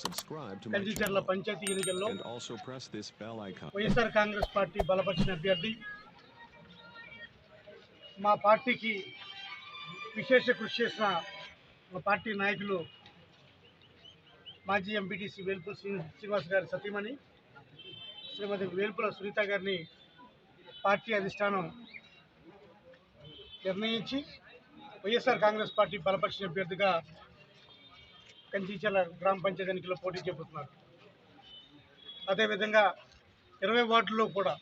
channel, panchayat ఎన్నికల్లో. YSR Congress party బలపరిచిన అభ్యర్థి మా పార్టీకి విశేష కృషి చేసిన మా పార్టీ నాయకులు మాజీ ఎంపీటీసీ వేల్పుల శ్రీ- శ్రీనివాస్ గారి సతీమణి శ్రీమతి వేల్పుల సునీత గారిని పార్టీ అధిష్టానం నిర్ణయించి వైఎస్ఆర్ కాంగ్రెస్ పార్టీ బలపరిచిన అభ్యర్థిగా కంచిచర్ల గ్రామ పంచాయతీ ఎన్నికల్లో పోటీ చేపడుతున్నారు. అదేవిధంగా ఇరవై వార్డుల్లో కూడా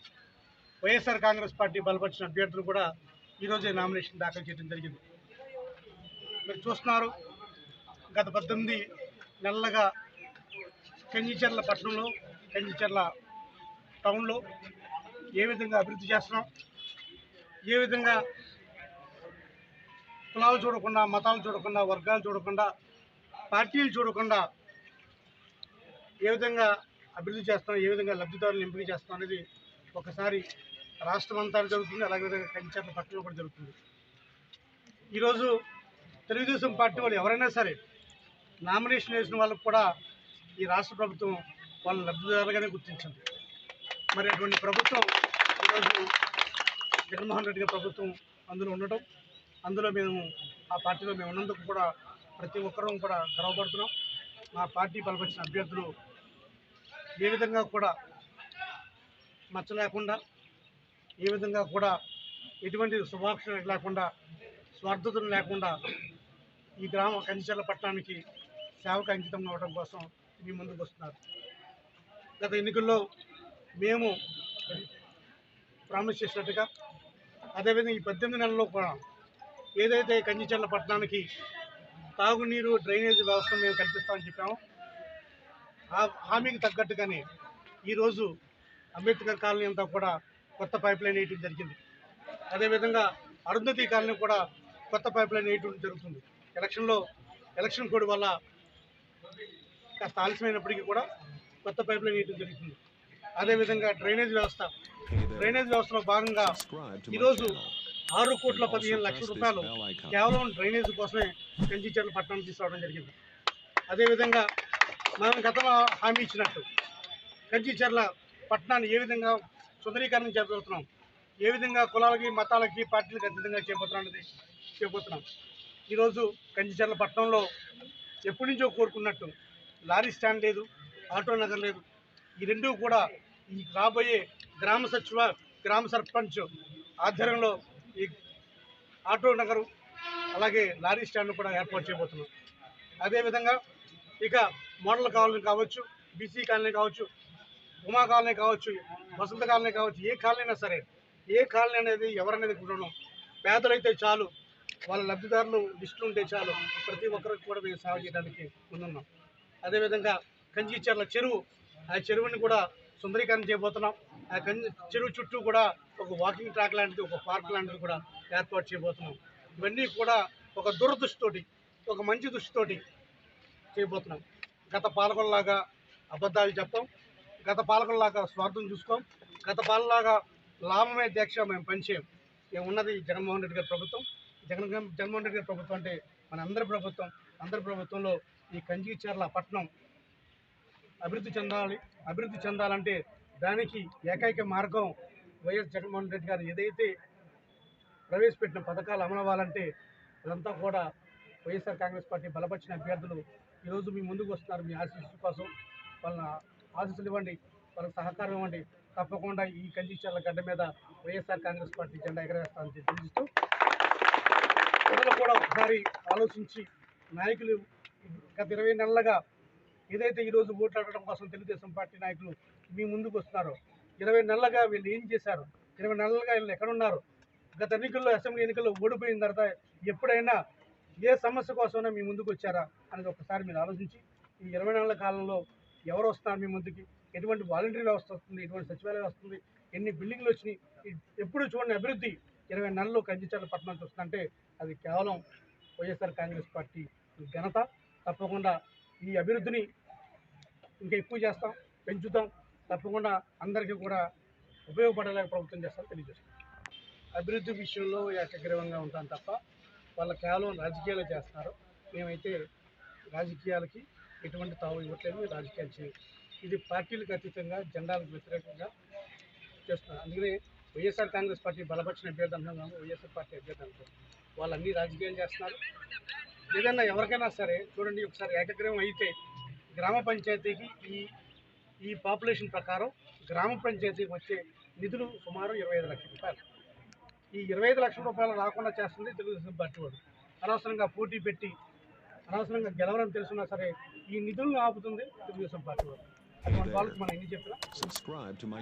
వైఎస్ఆర్ కాంగ్రెస్ పార్టీ బలపరిచిన అభ్యర్థులు కూడా ఈరోజే నామినేషన్ దాఖలు చేయడం జరిగింది. మీరు చూస్తున్నారు గత పద్దెనిమిది నెలలుగా కంచిచర్ల పట్టణంలో కంచిచర్ల టౌన్లో ఏ విధంగా అభివృద్ధి చేస్తున్నాం ఏ విధంగా కులాలు చూడకుండా మతాలు చూడకుండా వర్గాలు చూడకుండా పార్టీలు చూడకుండా ఏ విధంగా అభివృద్ధి చేస్తాం ఏ విధంగా లబ్ధిదారులు ఎంపిక చేస్తాం అనేది ఒకసారి రాష్ట్రం అంతా జరుగుతుంది అలాగే విధంగా కంచర్ల పట్టణంలో కూడా జరుగుతుంది. ఈరోజు తెలుగుదేశం పార్టీ వాళ్ళు ఎవరైనా సరే నామినేషన్ వేసిన వాళ్ళకు కూడా ఈ రాష్ట్ర ప్రభుత్వం వాళ్ళ లబ్ధిదారులుగానే గుర్తించింది. మరి అటువంటి ప్రభుత్వం ఈరోజు జగన్మోహన్ రెడ్డి గారి ప్రభుత్వం అందులో ఉండటం అందులో మేము ఆ పార్టీలో మేము ఉన్నందుకు కూడా ప్రతి ఒక్కరూ కూడా గర్వపడుతున్నాం. మా పార్టీ బలపరిచిన అభ్యర్థులు ఏ విధంగా కూడా మచ్చ లేకుండా ఏ విధంగా కూడా ఎటువంటి శుభాక్ష లేకుండా స్వార్థతను లేకుండా ఈ గ్రామ కంచెల పట్టణానికి సేవకు అంకితం అవ్వడం కోసం మీ ముందుకు వస్తున్నారు. గత ఎన్నికల్లో మేము ప్రామిస్ చేసినట్టుగా అదేవిధంగా ఈ పద్దెనిమిది నెలల్లో కూడా ఏదైతే కంచిచర్ల పట్టణానికి తాగునీరు డ్రైనేజ్ వ్యవస్థ మేము కల్పిస్తామని చెప్పాము. ఆ హామీకి తగ్గట్టుగానే ఈరోజు అంబేద్కర్ కాలనీ అంతా కూడా కొత్త పైప్ లైన్ వేయటం జరిగింది. అదేవిధంగా అరుంధతి కాలనీ కూడా కొత్త పైప్ లైన్ వేయటం జరుగుతుంది. ఎలక్షన్లో ఎలక్షన్ కోడ్ వల్ల కాస్త ఆలస్యమైనప్పటికీ కూడా కొత్త పైప్ లైన్ వేయటం జరుగుతుంది. అదేవిధంగా డ్రైనేజ్ వ్యవస్థ డ్రైనేజ్ వ్యవస్థలో భాగంగా ఈరోజు. ఆరు కోట్ల పదిహేను లక్షల రూపాయలు. కేవలం డ్రైనేజ్ కోసమే కంచిచర్ల పట్టణం తీసుకురావడం జరిగింది. అదేవిధంగా మనం గతంలో హామీ ఇచ్చినట్టు కంచిచర్ల పట్టణాన్ని ఏ విధంగా సుందరీకరణ చేపడుతున్నాం ఏ విధంగా కులాలకి మతాలకి పార్టీలకు అతీతంగా చేపడుతున్నాం అనేది చేపడుతున్నాం. ఈరోజు కంచిచర్ల పట్టణంలో ఎప్పటి నుంచో కోరుకున్నట్టు లారీ స్టాండ్ లేదు ఆటో నగర్ లేదు. ఈ రెండు కూడా ఈ రాబోయే గ్రామ సచివ గ్రామ సర్పంచ్ ఆధ్వర్యంలో ఈ ఆటో నగరు అలాగే లారీ స్టాండ్ కూడా ఏర్పాటు చేయబోతున్నాం. అదేవిధంగా ఇక మోడల్ కాలనీ కావచ్చు బీసీ కాలనీ కావచ్చు ఉమా కాలనీ కావచ్చు వసంత కాలనీ కావచ్చు ఏ కాలనీ అయినా సరే ఏ కాలనీ అనేది ఎవరనేది కూడా పేదలైతే చాలు వాళ్ళ లబ్ధిదారులు లిస్టులు ఉంటే చాలు ప్రతి ఒక్కరికి కూడా మేము సేవ చేయడానికి ముందున్నాం. అదేవిధంగా కంచిచర్ల చెరువు ఆ చెరువుని కూడా సుందరీకరణ చేయబోతున్నాం. చెరువు చుట్టూ కూడా ఒక వాకింగ్ ట్రాక్ లాంటిది ఒక పార్క్ లాంటిది కూడా ఏర్పాటు చేయబోతున్నాం. ఇవన్నీ కూడా ఒక దురదృష్టితోటి ఒక మంచి దృష్టితోటి చేయబోతున్నాం. గత పాలకుల్లాగా అబద్ధాలు చెప్పాం గత పాలకుల్లాగా స్వార్థం చూసుకోం గత పాలలాగా లాభమే దీక్ష మేము పనిచేయం మేము ఉన్నది జగన్మోహన్ రెడ్డి గారి ప్రభుత్వం. జగన్ జగన్మోహన్ రెడ్డి గారి ప్రభుత్వం అంటే మన అందరి ప్రభుత్వం. అందరి ప్రభుత్వంలో ఈ కంజీచర్ల పట్టణం అభివృద్ధి చెందాలి అభివృద్ధి చెందాలంటే దానికి ఏకైక మార్గం వైఎస్ జగన్మోహన్ రెడ్డి గారు ఏదైతే ప్రవేశపెట్టిన పథకాలు అమలు అవ్వాలంటే అదంతా కూడా వైఎస్ఆర్ కాంగ్రెస్ పార్టీ బలపరిచిన అభ్యర్థులు ఈరోజు మీ ముందుకు వస్తున్నారు. మీ ఆశీస్సు కోసం వాళ్ళ ఆశీస్సులు ఇవ్వండి వాళ్ళకి సహకారం ఇవ్వండి. తప్పకుండా ఈ కంచిచర్ల గడ్డ మీద వైఎస్ఆర్ కాంగ్రెస్ పార్టీ జెండా ఎగరవేస్తానని తెలియజేస్తూ ప్రజలు కూడా ఒకసారి ఆలోచించి నాయకులు గత ఇరవై నెలలుగా ఏదైతే ఈరోజు ఓట్లాడటం కోసం తెలుగుదేశం పార్టీ నాయకులు మీ ముందుకు వస్తున్నారో. ఇరవై నెలలుగా వీళ్ళు ఏం చేశారు? ఇరవై నెలలుగా వీళ్ళు ఎక్కడున్నారు? గత ఎన్నికల్లో అసెంబ్లీ ఎన్నికల్లో ఓడిపోయిన తర్వాత ఎప్పుడైనా ఏ సమస్య కోసమైనా మీ ముందుకు వచ్చారా? అనేది ఒకసారి మీరు ఆలోచించి ఈ ఇరవై నెలల కాలంలో ఎవరు వస్తున్నారు మీ ముందుకి? ఎటువంటి వాలంటరీ వ్యవస్థ వస్తుంది? ఎటువంటి సచివాలయం వస్తుంది ఎన్ని బిల్డింగ్లు వచ్చినాయి? ఎప్పుడు చూడండి అభివృద్ధి ఇరవై నెలలు కంచిచర్ల పట్టణానికి వస్తుందంటే అది కేవలం వైఎస్ఆర్ కాంగ్రెస్ పార్టీ ఘనత. తప్పకుండా ఈ అభివృద్ధిని ఇంకా ఎక్కువ చేస్తాం పెంచుతాం. తప్పకుండా అందరికీ కూడా ఉపయోగపడేలాగా ప్రభుత్వం చేస్తాం తెలియజేస్తుంది అభివృద్ధి విషయంలో ఏకగ్రీవంగా ఉంటాం తప్ప వాళ్ళు కేవలం రాజకీయాలు చేస్తున్నారు మేమైతే రాజకీయాలకి ఎటువంటి తావు ఇవ్వట్లేదు. రాజకీయాలు చేయం. ఇది పార్టీలకు అతీతంగా జెండాలకు వ్యతిరేకంగా చేస్తున్నారు. అందుకనే వైఎస్ఆర్ కాంగ్రెస్ పార్టీ బలపరిచిన అభ్యర్థి అంటున్నాం వైఎస్ఆర్ పార్టీ అభ్యర్థి అంటారు వాళ్ళు అన్ని రాజకీయాలు చేస్తున్నారు. ఏదైనా ఎవరికైనా సరే చూడండి ఒకసారి ఏకగ్రీవం అయితే గ్రామ పంచాయతీకి ఈ ఈ పాపులేషన్ ప్రకారం గ్రామ పంచాయతీకి వచ్చే నిధులు సుమారు ఇరవై ఐదు లక్షల రూపాయలు. ఈ ఇరవై ఐదు లక్షల రూపాయలు రాకుండా చేస్తుంది తెలుగుదేశం పార్టీ వాడు అనవసరంగా పోటీ పెట్టి అనవసరంగా గెలవడం తెలుసున్నా సరే ఈ నిధులను ఆపుతుంది తెలుగుదేశం పార్టీ వాడు మన వాళ్ళకి మనం ఎన్ని చెప్పినా